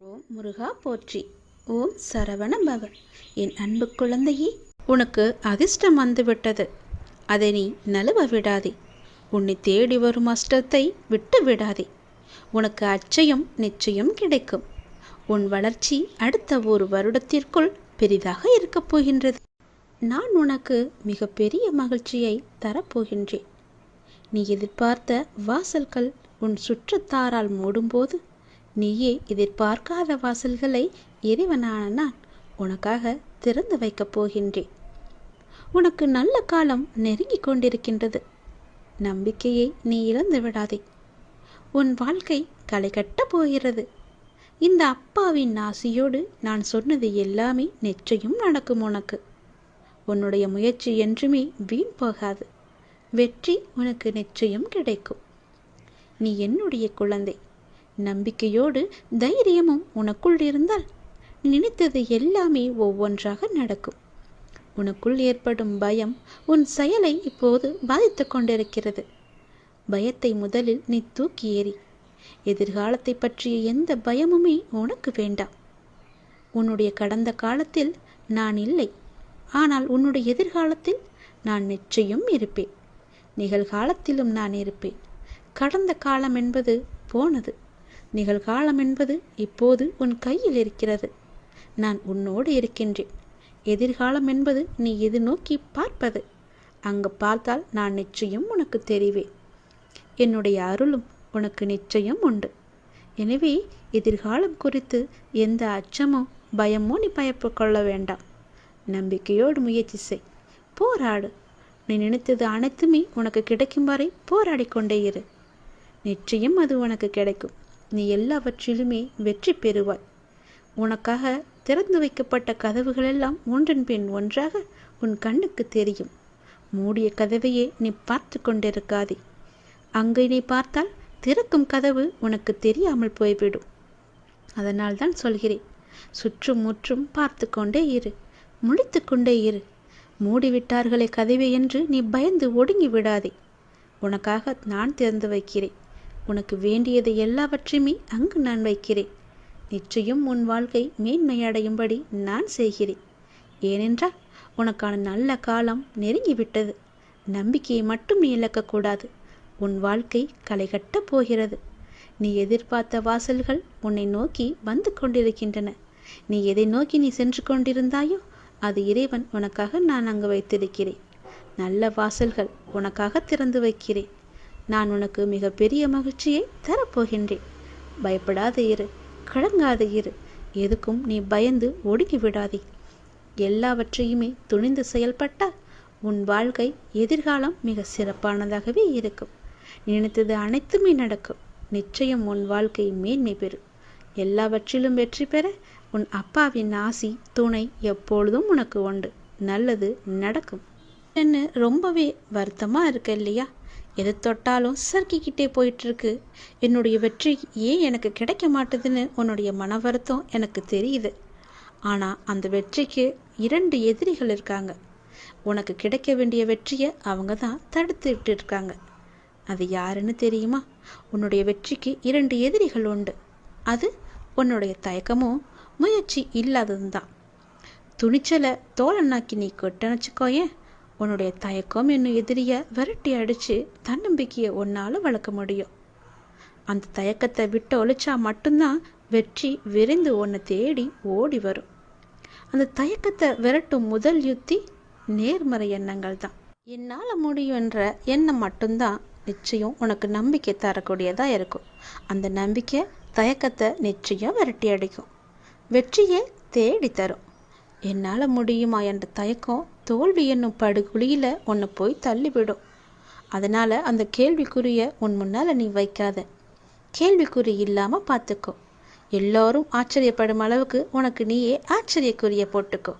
ஓம் முருகா போற்றி. ஓம் சரவண பவ என் அன்பு குழந்தையே உனக்கு அதிர்ஷ்டம் வந்துவிட்டது. அதை நீ நழுவ விடாதே. உன்னை தேடி வரும் அஷ்டத்தை விட்டு விடாதே. உனக்கு அச்சயம் நிச்சயம் கிடைக்கும். உன் வளர்ச்சி அடுத்த ஒரு வருடத்திற்குள் பெரிதாக இருக்கப் போகின்றது. நான் உனக்கு மிகப்பெரிய மகிழ்ச்சியை தரப்போகின்றேன். நீ எதிர்பார்த்த வாசல்கள் உன் சுற்றத்தாரால் மூடும்போது நீயே எதிர்பார்க்காத வாசல்களை இறைவனான நான் உனக்காக திறந்து வைக்கப் போகின்றேன். உனக்கு நல்ல காலம் நெருங்கிக் கொண்டிருக்கின்றது. நம்பிக்கையை நீ இழந்து விடாதே. உன் வாழ்க்கை களை கட்டப் போகிறது. இந்த அப்பாவின் ஆசியோடு நான் சொன்னது எல்லாமே நிச்சயம் நடக்கும் உனக்கு. உன்னுடைய முயற்சி என்றுமே வீண் போகாது. வெற்றி உனக்கு நிச்சயம் கிடைக்கும். நீ என்னுடைய குழந்தை. நம்பிக்கையோடு தைரியமும் உனக்குள் இருந்தால் நினைத்தது எல்லாமே ஒவ்வொன்றாக நடக்கும். உனக்குள் ஏற்படும் பயம் உன் செயலை இப்போது பாதித்து கொண்டிருக்கிறது. பயத்தை முதலில் நீ தூக்கி ஏறி எதிர்காலத்தை பற்றிய எந்த பயமுமே உனக்கு வேண்டாம். உன்னுடைய கடந்த காலத்தில் நான் இல்லை ஆனால் உன்னுடைய எதிர்காலத்தில் நான் நிச்சயம் இருப்பேன். நிகழ்காலத்திலும் நான் இருப்பேன். கடந்த காலம் என்பது போனது. நிகழ்காலம் என்பது இப்போது உன் கையில் இருக்கிறது. நான் உன்னோடு இருக்கின்றேன். எதிர்காலம் என்பது நீ எது நோக்கி பார்ப்பது? அங்கு பார்த்தால் நான் நிச்சயம் உனக்கு தெரிவேன். என்னுடைய அருளும் உனக்கு நிச்சயம் உண்டு. எனவே எதிர்காலம் குறித்து எந்த அச்சமோ பயமோ நீ பயப்பு கொள்ள வேண்டாம். நம்பிக்கையோடு முயற்சி செய். போராடு. நீ நினைத்தது அனைத்துமே உனக்கு கிடைக்கும் வரை போராடி கொண்டே இரு. நிச்சயம் அது உனக்கு கிடைக்கும். நீ எல்லாவற்றிலுமே வெற்றி பெறுவாய். உனக்காக திறந்து வைக்கப்பட்ட கதவுகளெல்லாம் ஒன்றன் பின் ஒன்றாக உன் கண்ணுக்கு தெரியும். மூடிய கதவையே நீ பார்த்து கொண்டிருக்காதே. அங்கே நீ பார்த்தால் திறக்கும் கதவு உனக்கு தெரியாமல் போய்விடும். அதனால் தான் சொல்கிறேன் சுற்றும் முற்றும் பார்த்து கொண்டே இரு முடித்து கொண்டே இரு. மூடிவிட்டார்களே கதவை என்று நீ பயந்து ஒடுங்கி விடாதே. உனக்காக நான் திறந்து வைக்கிறேன். உனக்கு வேண்டியதை எல்லாவற்றையுமே அங்கு நான் வைக்கிறேன். நிச்சயம் உன் வாழ்க்கை மேன்மையடையும்படி நான் செய்கிறேன். ஏனென்றால் உனக்கான நல்ல காலம் நெருங்கிவிட்டது. நம்பிக்கையை மட்டும் நீ இழக்கக்கூடாது உன் வாழ்க்கை களைகட்டப் போகிறது. நீ எதிர்பார்த்த வாசல்கள் உன்னை நோக்கி வந்து கொண்டிருக்கின்றன. நீ எதை நோக்கி நீ சென்று கொண்டிருந்தாயோ அது இறைவன் உனக்காக நான் அங்கு வைத்திருக்கிறேன். நல்ல வாசல்கள் உனக்காக திறந்து வைக்கிறேன். நான் உனக்கு மிகப்பெரிய மகிழ்ச்சியை தரப்போகின்றேன். பயப்படாத இரு கலங்காத இரு. எதுக்கும் நீ பயந்து ஒடுங்கி விடாதே எல்லாவற்றையுமே துணிந்து செயல்பட்டால் உன் வாழ்க்கை எதிர்காலம் மிக சிறப்பானதாகவே இருக்கும். நினைத்தது அனைத்துமே நடக்கும். நிச்சயம் உன் வாழ்க்கை மேன்மை பெறும். எல்லாவற்றிலும் வெற்றி பெற உன் அப்பாவின் ஆசி துணை எப்பொழுதும் உனக்கு உண்டு. நல்லது நடக்கும். என்ன ரொம்பவே வருத்தமாக இருக்கு இல்லையா? எது தொட்டாலும் சறுக்கிக்கிட்டே போயிட்டுருக்கு. என்னுடைய வெற்றி ஏன் எனக்கு கிடைக்க மாட்டுதுன்னு உன்னுடைய மன வருத்தம் எனக்கு தெரியுது. ஆனால் அந்த வெற்றிக்கு இரண்டு எதிரிகள் இருக்காங்க. உனக்கு கிடைக்க வேண்டிய வெற்றியை அவங்க தான் தடுத்துட்டு இருக்காங்க அது யாருன்னு தெரியுமா? உன்னுடைய வெற்றிக்கு இரண்டு எதிரிகள் உண்டு. அது உன்னுடைய தயக்கமும் முயற்சி இல்லாததும் தான் துணிச்சலை தோழனாக்கி நீ கொட்டணிச்சுக்கோயேன் உன்னுடைய தயக்கம் என்னும் எதிரியை விரட்டி அடித்து தன்னம்பிக்கையை உன்னால் வளர்க்க முடியும். அந்த தயக்கத்தை விட்டு ஒழிச்சா மட்டும்தான் வெற்றி விரைந்து உன்னை தேடி ஓடி வரும். அந்த தயக்கத்தை விரட்டும் முதல் யுத்தி நேர்மறை எண்ணங்கள் தான் என்னால் முடியும் என்ற எண்ணம் மட்டும்தான் நிச்சயம் உனக்கு நம்பிக்கை தரக்கூடியதாக இருக்கும். அந்த நம்பிக்கை தயக்கத்தை நிச்சயம் விரட்டி அடிக்கும். வெற்றியை தேடி தரும். என்னால் முடியுமா என்ற தயக்கம் தோல்வி என்னும் படுகுழியில் உன்னை போய் தள்ளிவிடும். அதனால் அந்த கேள்விக்குறியை உன் முன்னால் நீ வைக்காத. கேள்விக்குறி இல்லாமல் பார்த்துக்கோ எல்லோரும் ஆச்சரியப்படும் அளவுக்கு உனக்கு நீயே ஆச்சரியக்குரிய போட்டுக்கோ.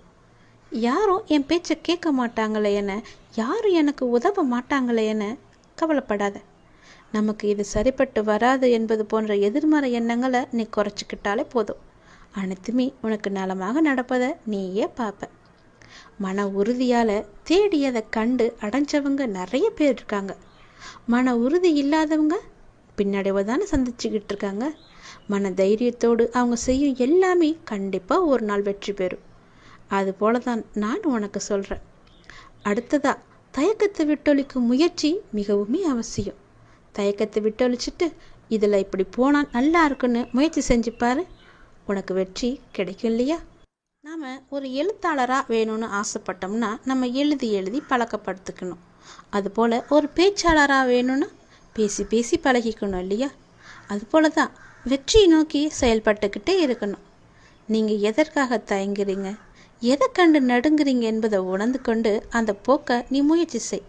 யாரும் என் பேச்சை கேட்க மாட்டாங்களே என யாரும் எனக்கு உதவ மாட்டாங்களே என கவலைப்படாத. நமக்கு இது சரிப்பட்டு வராது என்பது போன்ற எதிர்மறை எண்ணங்களை நீ குறைச்சிக்கிட்டாலே போதும். அனைத்துமே உனக்கு நலமாக நடப்பதை நீயே பார்ப்ப. மன உறுதியால் தேடியதை கண்டு அடைஞ்சவங்க நிறைய பேர் இருக்காங்க. மன உறுதி இல்லாதவங்க பின்னடைவை தானே சந்திச்சுக்கிட்டு இருக்காங்க. மன தைரியத்தோடு அவங்க செய்யும் எல்லாமே கண்டிப்பாக ஒரு நாள் வெற்றி பெறும். அதுபோல தான் நான் உனக்கு சொல்கிறேன் அடுத்ததா தயக்கத்தை விட்டொழிக்கும் முயற்சி மிகவுமே அவசியம். தயக்கத்தை விட்டொழிச்சிட்டு இதில் இப்படி போனால் நல்லா இருக்குன்னு முயற்சி செஞ்சுப்பாரு உனக்கு வெற்றி கிடைக்கும் இல்லையா? நாம் ஒரு எழுத்தாளராக வேணும்னு ஆசைப்பட்டோம்னா நம்ம எழுதி எழுதி பழக்கப்படுத்திக்கணும். அதுபோல் ஒரு பேச்சாளராக வேணும்னா பேசி பேசி பழகிக்கணும் இல்லையா? அதுபோல தான் வெற்றியை நோக்கி செயல்பட்டுக்கிட்டே இருக்கணும். நீங்கள் எதற்காக தயங்குறீங்க? எதை கண்டு நடுங்குறீங்க என்பதை உணர்ந்து கொண்டு அந்த போக்கை நீ முயற்சி செய்.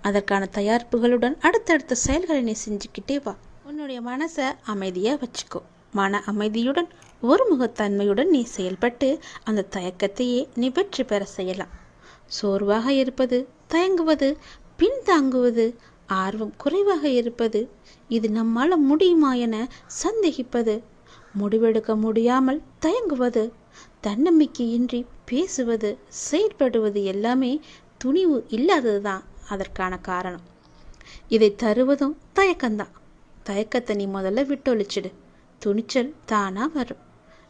அதற்கான தயாரிப்புகளுடன் அடுத்தடுத்த செயல்களை நீ செஞ்சுக்கிட்டே வா. உன்னுடைய மனசை அமைதியாக வச்சுக்கோ. மன அமைதியுடன் ஒருமுகத்தன்மையுடன் நீ செயல்பட்டு அந்த தயக்கத்தையே நீ வெற்றி பெற செய்யலாம். சோர்வாக இருப்பது தயங்குவது பின்தாங்குவது ஆர்வம் குறைவாக இருப்பது இது நம்மால் முடியுமா என சந்தேகிப்பது முடிவெடுக்க முடியாமல் தயங்குவது தன்னம்பிக்கையின்றி பேசுவது செயற்படுவது எல்லாமே துணிவு இல்லாதது தான் அதற்கான காரணம். இதை தருவதும் தயக்கம்தான். தயக்கத்தை நீ முதல்ல விட்டொழிச்சிடு. துணிச்சல் தானாக வரும்.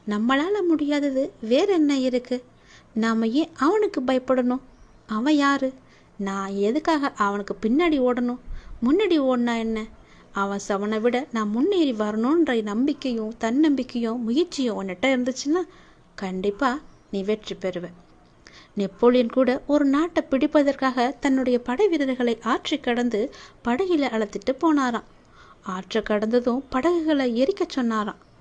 நம்மளால் முடியாதது வேற என்ன இருக்கு? நாம் ஏன் அவனுக்கு பயப்படணும்? அவன் யாரு? நான் எதுக்காக அவனுக்கு பின்னாடி ஓடணும்? முன்னாடி ஓடினா என்ன? அவன் சவனை விட நான் முன்னேறி வரணுன்ற நம்பிக்கையும் தன்னம்பிக்கையும் முயற்சியும் உன்னிட்ட இருந்துச்சுன்னா கண்டிப்பாக நீ வெற்றி பெறுவ. நெப்போலியன் கூட ஒரு நாட்டை பிடிப்பதற்காக தன்னுடைய படை வீரர்களை ஆற்றி கடந்து படகில அழைத்துட்டு போனாராம். ஆற்றை கடந்ததும் படகுகளை எரிக்க சொன்னாராம்.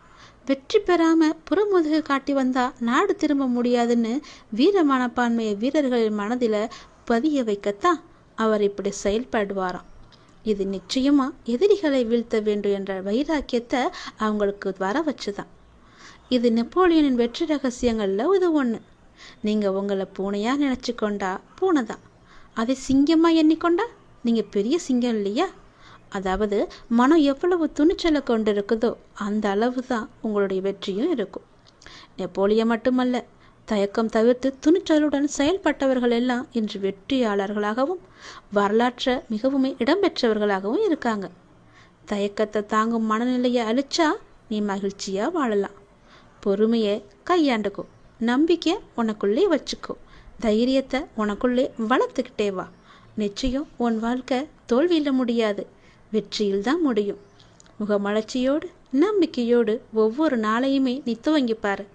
வெற்றி பெறாம புறமுதுகு காட்டி வந்தா நாடு திரும்ப முடியாதுன்னு வீர மனப்பான்மையை வீரர்களின் மனதில் பதிய வைக்கத்தான் அவர் இப்படி செயல்படுவாராம். இது நிச்சயமா எதிரிகளை வீழ்த்த வேண்டும் என்ற வைராக்கியத்தை அவங்களுக்கு வர வச்சுதான். இது நெப்போலியனின் வெற்றி ரகசியங்களில் இது ஒன்று நீங்கள் உங்களை பூனையாக நினச்சி கொண்டா பூனை தான் அதை சிங்கமாக எண்ணிக்கொண்டா நீங்கள் பெரிய சிங்கம் இல்லையா? அதாவது மனம் எவ்வளவு துணிச்சலை கொண்டு இருக்குதோ அந்த அளவு தான் உங்களுடைய வெற்றியும் இருக்கும். நெப்போலியன் மட்டுமல்ல தயக்கம் தவிர்த்து துணிச்சலுடன் செயல்பட்டவர்கள் எல்லாம் இன்று வெற்றியாளர்களாகவும் வரலாற்றை மிகவும் இடம்பெற்றவர்களாகவும் இருக்காங்க. தயக்கத்தை தாங்கும் மனநிலையை அழிச்சா நீ மகிழ்ச்சியாக வாழலாம். பொறுமையை கையாண்டுக்கோ நம்பிக்கை உனக்குள்ளே வச்சுக்கோ தைரியத்தை உனக்குள்ளே வளர்த்துக்கிட்டே வா. நிச்சயம் உன் வாழ்க்கை தோல்வியில் முடியாது. வெற்றியில் தான் முடியும். முகமலர்ச்சியோடு நம்பிக்கையோடு ஒவ்வொரு நாளையுமே நீ துவங்கி பாரு.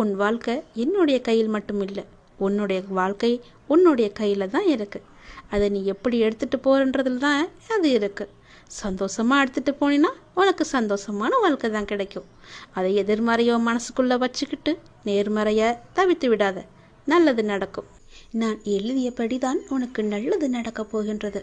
உன் வாழ்க்கை என்னுடைய கையில் மட்டும் இல்லை உன்னுடைய வாழ்க்கை உன்னுடைய கையில் தான் இருக்கு. அதை நீ எப்படி எடுத்துட்டு போறன்றதுல தான் அது இருக்கு. சந்தோஷமாக எடுத்துகிட்டு போனீன்னா உனக்கு சந்தோஷமான வாழ்க்கை தான் கிடைக்கும். அதை எதிர்மறையோ மனசுக்குள்ளே வச்சுக்கிட்டு நேர்மறையை தவித்து விடாத. நல்லது நடக்கும். நான் எழுதியபடி தான் உனக்கு நல்லது நடக்கப் போகின்றது.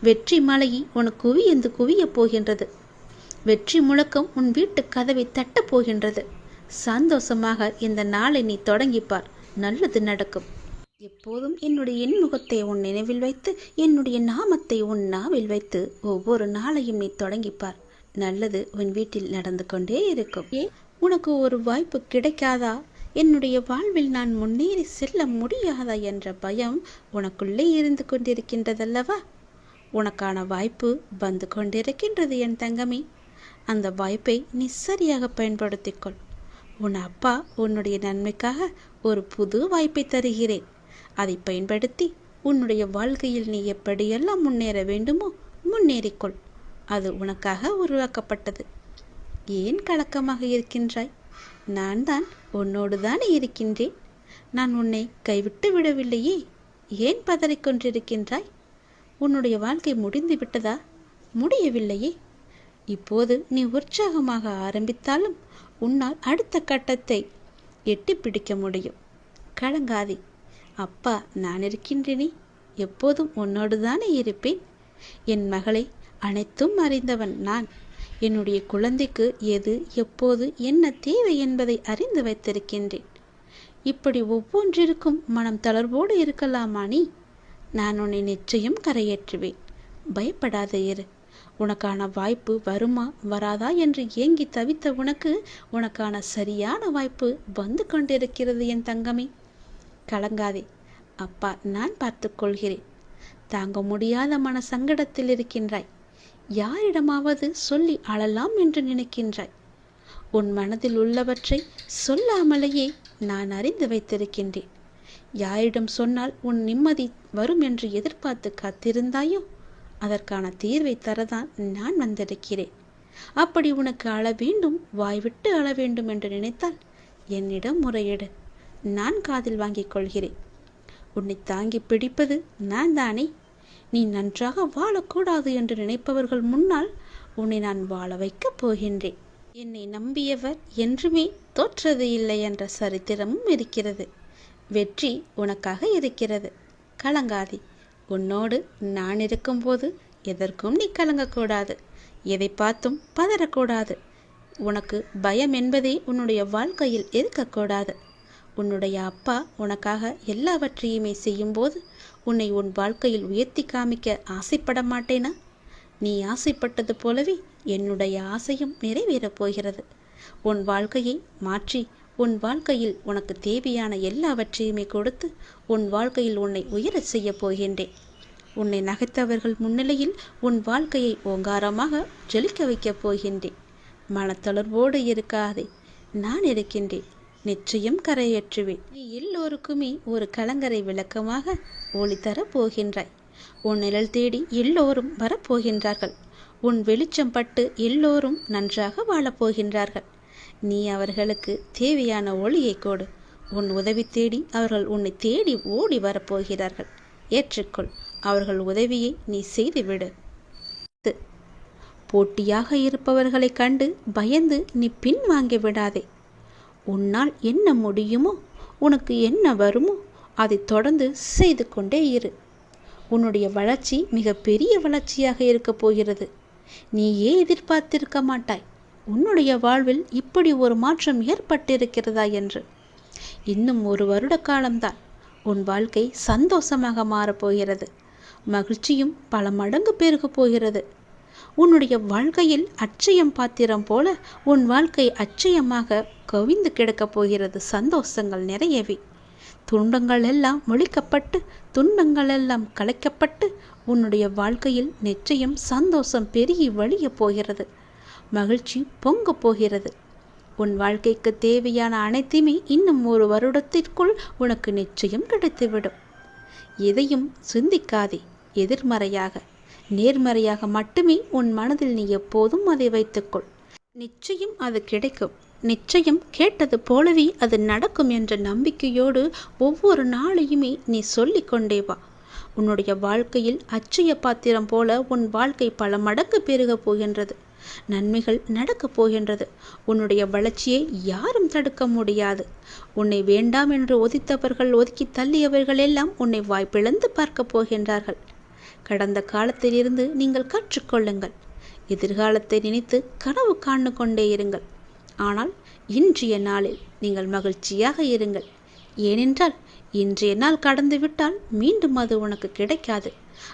வெற்றி மலையை உனக்கு குவியந்து குவியப் போகின்றது. வெற்றி முழக்கம் உன் வீட்டு கதவை தட்டப் போகின்றது. சந்தோஷமாக இந்த நாளை நீ தொடங்கிப்பார். நல்லது நடக்கும். எப்போதும் என்னுடைய எண்முகத்தை உன் நினைவில் வைத்து என்னுடைய நாமத்தை உன் நாவில் வைத்து ஒவ்வொரு நாளையும் நீ தொடங்கிப்பார். நல்லது உன் வீட்டில் நடந்து கொண்டே இருக்கும். ஏன் உனக்கு ஒரு வாய்ப்பு கிடைக்காதா? என்னுடைய வாழ்வில் நான் முன்னேறி செல்ல முடியாதா என்ற பயம் உனக்குள்ளே இருந்து கொண்டிருக்கின்றதல்லவா? உனக்கான வாய்ப்பு வந்து கொண்டிருக்கின்றது என் தங்கமே. அந்த வாய்ப்பை நீ சரியாக பயன்படுத்திக்கொள். உன் அப்பா உன்னுடைய நன்மைக்காக ஒரு புது வாய்ப்பை தருகிறேன். அதை பயன்படுத்தி உன்னுடைய வாழ்க்கையில் நீ எப்படியெல்லாம் முன்னேற வேண்டுமோ முன்னேறிக்கொள். அது உனக்காக உருவாக்கப்பட்டது. ஏன் கலக்கமாக இருக்கின்றாய்? நான் தான் உன்னோடு தானே இருக்கின்றேன். நான் உன்னை கைவிட்டு விடவில்லையே. ஏன் பதறிக்கொண்டிருக்கின்றாய் உன்னுடைய வாழ்க்கை முடிந்து விட்டதா? முடியவில்லையே. இப்போது நீ உற்சாகமாக ஆரம்பித்தாலும் உன்னால் அடுத்த கட்டத்தை எட்டி பிடிக்க முடியும். கலங்காதே. அப்பா நான் இருக்கின்றேனே. எப்போதும் உன்னோடு தானே இருப்பேன். என் மகளை அனைத்தும் அறிந்தவன் நான். என்னுடைய குழந்தைக்கு எது எப்போது என்ன தேவை என்பதை அறிந்து வைத்திருக்கின்றேன். இப்படி ஒவ்வொன்றிற்கும் மனம் தளர்வோடு இருக்கலாமா நீ? நான் உன்னை நிச்சயம் கரையேற்றுவேன். பயப்படாத இரு. உனக்கான வாய்ப்பு வருமா வராதா என்று ஏங்கி தவித்த உனக்கு உனக்கான சரியான வாய்ப்பு வந்து கொண்டிருக்கிறது என் தங்கமே. கலங்காதே. அப்பா நான் பார்த்துக்கொள்கிறேன் தாங்க முடியாத மன சங்கடத்தில் இருக்கின்றாய். யாரிடமாவது சொல்லி அழலாம் என்று நினைக்கின்றாய். உன் மனதில் உள்ளவற்றை சொல்லாமலேயே நான் அறிந்து வைத்திருக்கின்றேன். யாரிடம் சொன்னால் உன் நிம்மதி வரும் என்று எதிர்பார்த்து காத்திருந்தாயோ? அதற்கான தீர்வை தரதான் நான் வந்திருக்கிறேன். அப்படி உனக்கு அழ வேண்டும் வாய்விட்டு அழ வேண்டும் என்று நினைத்தால் என்னிடம் முறையிடு. நான் காதில் வாங்கிக் கொள்கிறேன். உன்னை தாங்கி பிடிப்பது நான் தானே? நீ நன்றாக வாழக்கூடாது என்று நினைப்பவர்கள் முன்னால் உன்னை நான் வாழ வைக்கப் போகின்றேன். என்னை நம்பியவர் என்றுமே தோற்றது இல்லை என்ற சரித்திரமும் இருக்கிறது. வெற்றி உனக்காக இருக்கிறது. கலங்காதே. உன்னோடு நான் இருக்கும்போது எதற்கும் நீ கலங்கக்கூடாது. எதை பார்த்தும் பதறக்கூடாது. உனக்கு பயம் என்பதே உன்னுடைய வாழ்க்கையில் இருக்கக்கூடாது. உன்னுடைய அப்பா உனக்காக எல்லாவற்றையுமே செய்யும்போது உன்னை உன் வாழ்க்கையில் உயர்த்தி காமிக்க ஆசைப்பட மாட்டேனா? நீ ஆசைப்பட்டது போலவே என்னுடைய ஆசையும் நிறைவேறப் போகிறது. உன் வாழ்க்கையை மாற்றி உன் வாழ்க்கையில் உனக்கு தேவையான எல்லாவற்றையுமே கொடுத்து உன் வாழ்க்கையில் உன்னை உயரச் செய்யப் போகின்றேன். உன்னை நகைத்தவர்கள் முன்னிலையில் உன் வாழ்க்கையை ஓங்காரமாக ஜொலிக்க வைக்கப் போகின்றேன். மனத்தளர்வோடு இருக்காதே நான் இருக்கின்றேன். நிச்சயம் கரையேற்றுவேன். நீ எல்லோருக்குமே ஒரு கலங்கரை விளக்கமாக ஒளி தரப் போகின்றாய். உன் நிழல் தேடி எல்லோரும் வரப்போகின்றார்கள் உன் வெளிச்சம் பட்டு எல்லோரும் நன்றாக வாழப்போகின்றார்கள் நீ அவர்களுக்கு தேவையான ஒளியை கொடு. உன் உதவி தேடி அவர்கள் உன்னை தேடி ஓடி வரப்போகிறார்கள். ஏற்றுக்கொள். அவர்கள் உதவியை நீ செய்துவிடு. போட்டியாக இருப்பவர்களைக் கண்டு பயந்து நீ பின்வாங்கி விடாதே. உன்னால் என்ன முடியுமோ உனக்கு என்ன வருமோ அதை தொடர்ந்து செய்து கொண்டே இரு. உன்னுடைய வளர்ச்சி மிக பெரிய வளர்ச்சியாக இருக்கப் போகிறது. நீயே எதிர்பார்த்திருக்க மாட்டாய். உன்னுடைய வாழ்வில் இப்படி ஒரு மாற்றம் ஏற்பட்டிருக்கிறதா என்று. இன்னும் ஒரு வருட காலம்தான். உன் வாழ்க்கை சந்தோஷமாக மாறப்போகிறது மகிழ்ச்சியும் பல மடங்கு பெருகப் போகிறது. உன்னுடைய வாழ்க்கையில் அச்சயம் பாத்திரம் போல உன் வாழ்க்கை அச்சயமாக கவிந்து கிடக்கப் போகிறது சந்தோஷங்கள் நிறையவே. துன்பங்கள் எல்லாம் ஒழிக்கப்பட்டு துன்பங்கள் எல்லாம் கலைக்கப்பட்டு உன்னுடைய வாழ்க்கையில் நிச்சயம் சந்தோஷம் பெருகி வழியப் போகிறது. மகிழ்ச்சி பொங்க போகிறது. உன் வாழ்க்கைக்கு தேவையான அனைத்தையுமே இன்னும் ஒரு வருடத்திற்குள் உனக்கு நிச்சயம் கிடைத்துவிடும். எதையும் சிந்திக்காதே எதிர்மறையாக. நேர்மறையாக மட்டுமே உன் மனதில் நீ எப்போதும் அதை வைத்துக்கொள். நிச்சயம் அது கிடைக்கும். நிச்சயம் கேட்டது போலவே அது நடக்கும் என்ற நம்பிக்கையோடு ஒவ்வொரு நாளையுமே நீ சொல்லிக்கொண்டே வா. உன்னுடைய வாழ்க்கையில் அச்சய பாத்திரம் போல உன் வாழ்க்கை பல மடங்கு பெருகப் போகின்றது. நன்மைகள் நடக்கப் போகின்றது. உன்னுடைய வளர்ச்சியை யாரும் தடுக்க முடியாது. உன்னை வேண்டாம் என்று ஒதித்தவர்கள் ஒதுக்கி தள்ளியவர்கள் எல்லாம் உன்னை வாய்ப்பிழந்து பார்க்கப் போகின்றார்கள். கடந்த காலத்திலிருந்து நீங்கள் கற்றுக்கொள்ளுங்கள். எதிர்காலத்தை நினைத்து கனவு காண்டு கொண்டே இருங்கள். ஆனால் இன்றைய நாளில் நீங்கள் மகிழ்ச்சியாக இருங்கள். ஏனென்றால் இன்றைய நாள் கடந்து விட்டால் மீண்டும் அது உனக்கு கிடைக்காது.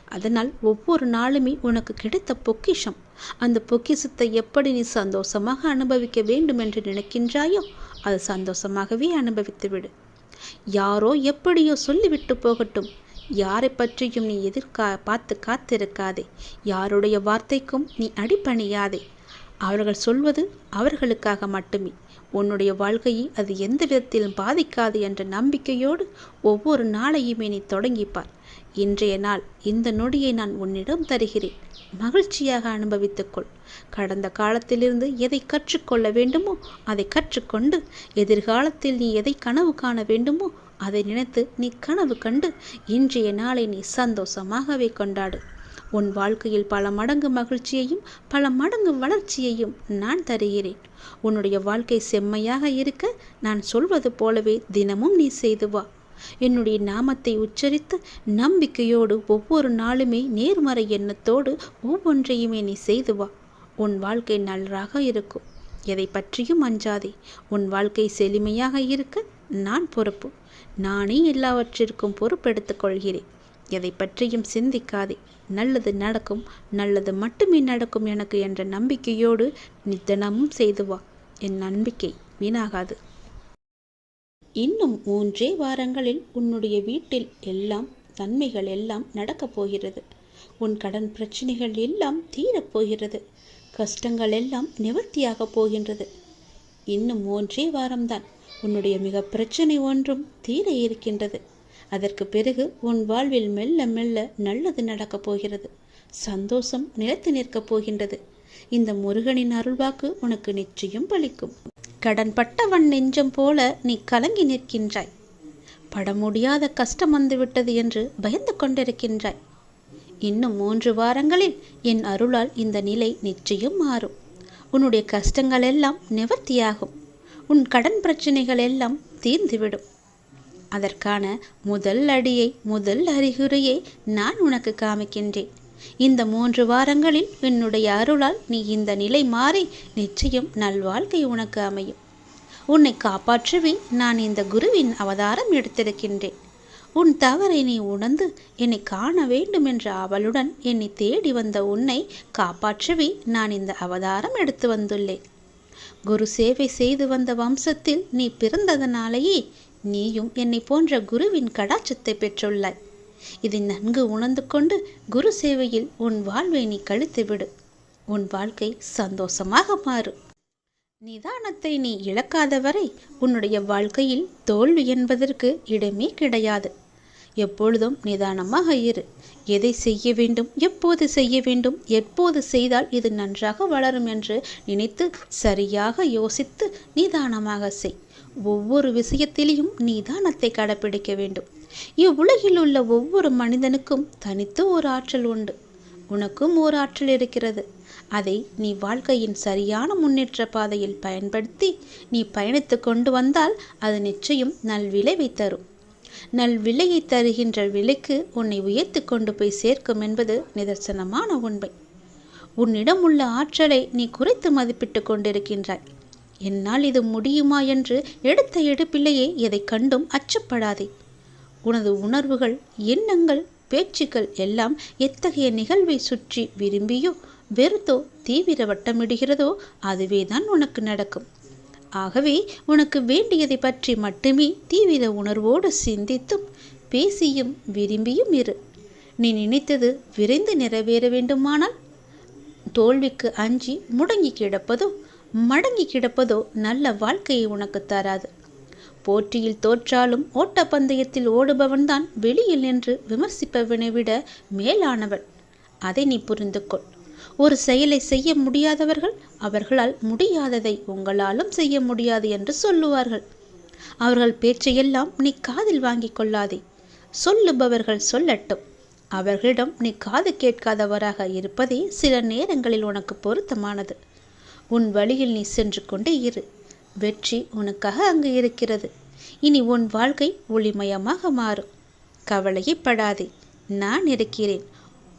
அதனால் ஒவ்வொரு நாளுமே உனக்கு கிடைத்த பொக்கிஷம். அந்த பொக்கிசத்தை எப்படி நீ சந்தோஷமாக அனுபவிக்க வேண்டும் என்று நினைக்கின்றாயோ அது சந்தோஷமாகவே அனுபவித்துவிடு யாரோ எப்படியோ சொல்லிவிட்டு போகட்டும். யாரை பற்றியும் நீ எதிர்கா பார்த்து காத்திருக்காதே. யாருடைய வார்த்தைக்கும் நீ அடிபணியாதே. அவர்கள் சொல்வது அவர்களுக்காக மட்டுமே. உன்னுடைய வாழ்க்கையை அது எந்த விதத்திலும் பாதிக்காது என்ற நம்பிக்கையோடு ஒவ்வொரு நாளையுமே நீ தொடங்கிப்பார். இன்றைய நாள் இந்த நொடியை நான் உன்னிடம் தருகிறேன். மகிழ்ச்சியாக அனுபவித்துக்கொள். கடந்த காலத்திலிருந்து எதை கற்றுக்கொள்ள வேண்டுமோ அதை கற்றுக்கொண்டு எதிர்காலத்தில் நீ எதை கனவு காண வேண்டுமோ அதை நினைத்து நீ கனவு கண்டு இன்றைய நாளை நீ சந்தோஷமாகவே கொண்டாடு. உன் வாழ்க்கையில் பல மடங்கு மகிழ்ச்சியையும் பல மடங்கு வளர்ச்சியையும் நான் தருகிறேன். உன்னுடைய வாழ்க்கை செம்மையாக இருக்க நான் சொல்வது போலவே தினமும் நீ செய்து வா. என்னுடைய நாமத்தை உச்சரித்து நம்பிக்கையோடு ஒவ்வொரு நாளுமே நேர்மறை எண்ணத்தோடு ஒவ்வொன்றையுமே நீ செய்து வா. உன் வாழ்க்கை நன்றாக இருக்கும். எதை பற்றியும் அஞ்சாதே. உன் வாழ்க்கை செழுமையாக இருக்க நான் பொறுப்பு. நானே எல்லாவற்றிற்கும் பொறுப்பெடுத்துக் கொள்கிறேன். எதை பற்றியும் சிந்திக்காதே. நல்லது நடக்கும். நல்லது மட்டுமே நடக்கும் எனக்கு என்ற நம்பிக்கையோடு நீ தினமும் செய்து வா. என் நம்பிக்கை வீணாகாது. இன்னும் மூன்றே வாரங்களில் உன்னுடைய வீட்டில் எல்லாம் நன்மைகள் எல்லாம் நடக்கப் போகிறது. உன் கடன் பிரச்சனைகள் எல்லாம் தீரப்போகிறது கஷ்டங்கள் எல்லாம் நிவர்த்தியாகப் போகின்றது. இன்னும் மூன்றே வாரம்தான் உன்னுடைய மிக பிரச்சனை ஒன்றும் தீர இருக்கின்றது. அதற்கு பிறகு உன் வாழ்வில் மெல்ல மெல்ல நல்லது நடக்கப் போகிறது. சந்தோஷம் நிலைத்து நிற்கப் போகின்றது. இந்த முருகனின் அருள்வாக்கு உனக்கு நிச்சயம் பலிக்கும். கடன்பட்டவன் நெஞ்சம் போல நீ கலங்கி நிற்கின்றாய். பட முடியாத கஷ்டம் வந்துவிட்டது என்று பயந்து கொண்டிருக்கின்றாய். இன்னும் மூன்று வாரங்களில் என் அருளால் இந்த நிலை நிச்சயம் மாறும். உன்னுடைய கஷ்டங்கள் எல்லாம் நிவர்த்தியாகும். உன் கடன் பிரச்சனைகள் எல்லாம் தீர்ந்துவிடும். அதற்கான முதல் அடியை முதல் அறிகுறியை நான் உனக்கு காமிக்கின்றேன். இந்த மூன்று வாரங்களில் என்னுடைய அருளால் நீ இந்த நிலை மாறி நிச்சயம் நல்வாழ்க்கை உனக்கு அமையும். உன்னை காப்பாற்றவே நான் இந்த குருவின் அவதாரம் எடுத்திருக்கின்றேன். உன் தவறை நீ உணர்ந்து என்னை காண வேண்டும் என்ற அவளுடன் என்னை தேடி வந்த உன்னை காப்பாற்றவே. நான் இந்த அவதாரம் எடுத்து வந்துள்ளேன். குரு சேவை செய்து வந்த வம்சத்தில் நீ பிறந்ததனாலேயே நீயும் என்னை போன்ற குருவின் கடாச்சத்தை பெற்றுள்ளாய். இதை நன்கு உணர்ந்து கொண்டு குரு சேவையில் உன் வாழ்வை நீ கழித்து விடு. உன் வாழ்க்கை சந்தோஷமாக மாறு. நிதானத்தை நீ இழக்காத வரை உன்னுடைய வாழ்க்கையில் தோல்வி என்பதற்கு இடமே கிடையாது. எப்பொழுதும் நிதானமாக இரு. எதை செய்ய வேண்டும் எப்போது செய்ய வேண்டும் எப்போது செய்தால் இது நன்றாக வளரும் என்று நினைத்து சரியாக யோசித்து நிதானமாக செய். ஒவ்வொரு விஷயத்திலையும் நிதானத்தை கடைப்பிடிக்க வேண்டும். இவ்வுலகில் உள்ள ஒவ்வொரு மனிதனுக்கும் தனித்து ஒரு ஆற்றல் உண்டு. உனக்கும் ஒரு ஆற்றல் இருக்கிறது. அதை நீ வாழ்க்கையின் சரியான முன்னேற்ற பாதையில் பயன்படுத்தி நீ பயணித்து கொண்டு வந்தால் அது நிச்சயம் நல்விளைவை தரும். நல்விலையை தருகின்ற விலைக்கு உன்னை உயர்த்து கொண்டு போய் சேர்க்கும் என்பது நிதர்சனமான உண்மை. உன்னிடம் உள்ள ஆற்றலை நீ குறைத்து மதிப்பிட்டு கொண்டிருக்கின்றாய். என்னால் இது முடியுமா என்று எடுத்த எடுப்பிலேயே எதை கண்டும் அச்சப்படாதே. உனது உணர்வுகள் எண்ணங்கள் பேச்சுக்கள் எல்லாம் எத்தகைய நிகழ்வை சுற்றி விரும்பியோ வெறுத்தோ தீவிர வட்டமிடுகிறதோ அதுவேதான் உனக்கு நடக்கும். ஆகவே உனக்கு வேண்டியதை பற்றி மட்டுமே தீவிர உணர்வோடு சிந்தித்தும் பேசியும் விரும்பியும் இரு. நீ நினைத்தது விரைந்து நிறைவேற வேண்டுமானால் தோல்விக்கு அஞ்சி முடங்கி கிடப்பதோ மடங்கி கிடப்பதோ நல்ல வாழ்க்கையை உனக்கு தராது. போட்டியில் தோற்றாலும் ஓட்டப்பந்தயத்தில் ஓடுபவன்தான் வெளியில் நின்று விமர்சிப்பவனை விட மேலானவன் அதை நீ புரிந்து கொள் ஒரு செயலை செய்ய முடியாதவர்கள் அவர்களால் முடியாததை உங்களாலும் செய்ய முடியாது என்று சொல்லுவார்கள். அவர்கள் பேச்சையெல்லாம் நீ காதில் வாங்கிக் கொள்ளாதே. சொல்லுபவர்கள் சொல்லட்டும். அவர்களிடம் நீ காது கேட்காதவராக இருப்பதே சில நேரங்களில் உனக்கு பொருத்தமானது. உன் வழியில் நீ சென்று கொண்டே இரு. வெற்றி உனக்காக அங்கு இருக்கிறது. இனி உன் வாழ்க்கை ஒளிமயமாக மாறும். கவலையை படாதே நான் இருக்கிறேன்.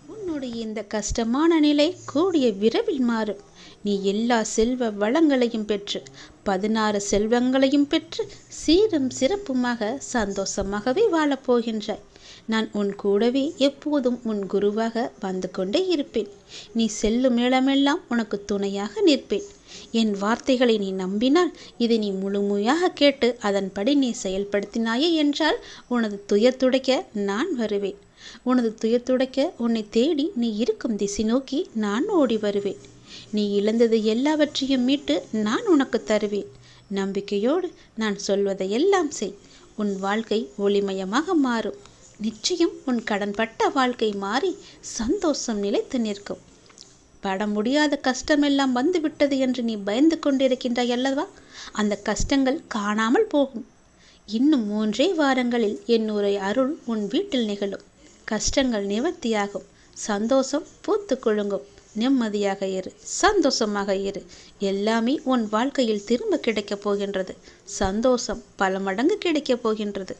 உன்னுடைய இந்த கஷ்டமான நிலை கூடிய விரைவில் மாறும். நீ எல்லா செல்வ வளங்களையும் பெற்று பதினாறு செல்வங்களையும் பெற்று சீரும் சிறப்புமாக சந்தோஷமாகவே வாழப்போகின்றாய் நான் உன் கூடவே எப்போதும் உன் குருவாக வந்து கொண்டே இருப்பேன். நீ செல்லும் இடமெல்லாம் உனக்கு துணையாக நிற்பேன். என் வார்த்தைகளை நீ நம்பினால் இதை நீ முழுமையாக கேட்டு அதன்படி நீ செயல்படுத்தினாயே என்றால் உனது துயர் துடைக்க நான் வருவேன். உனது துயர் துடைக்க உன்னை தேடி நீ இருக்கும் திசை நோக்கி நான் ஓடி வருவேன். நீ இழந்தது எல்லாவற்றையும் மீட்டு நான் உனக்கு தருவேன். நம்பிக்கையோடு நான் சொல்வதை எல்லாம் செய். உன் வாழ்க்கை ஒளிமயமாக மாறும். நிச்சயம் உன் கடன்பட்ட வாழ்க்கை மாறி சந்தோஷம் நிலைத்து நிற்கும். பட முடியாத கஷ்டமெல்லாம் வந்துவிட்டது என்று நீ பயந்து கொண்டிருக்கின்றாய் அல்லவா? அந்த கஷ்டங்கள் காணாமல் போகும். இன்னும் மூன்றே வாரங்களில் என்னுடைய அருள் உன் வீட்டில் நிகழும். கஷ்டங்கள் நிவர்த்தியாகும். சந்தோஷம் பூத்து கொழுங்கும் நிம்மதியாக இரு. சந்தோஷமாக இரு. எல்லாமே உன் வாழ்க்கையில் திரும்ப கிடைக்கப் போகின்றது. சந்தோஷம் பல மடங்கு கிடைக்கப் போகின்றது.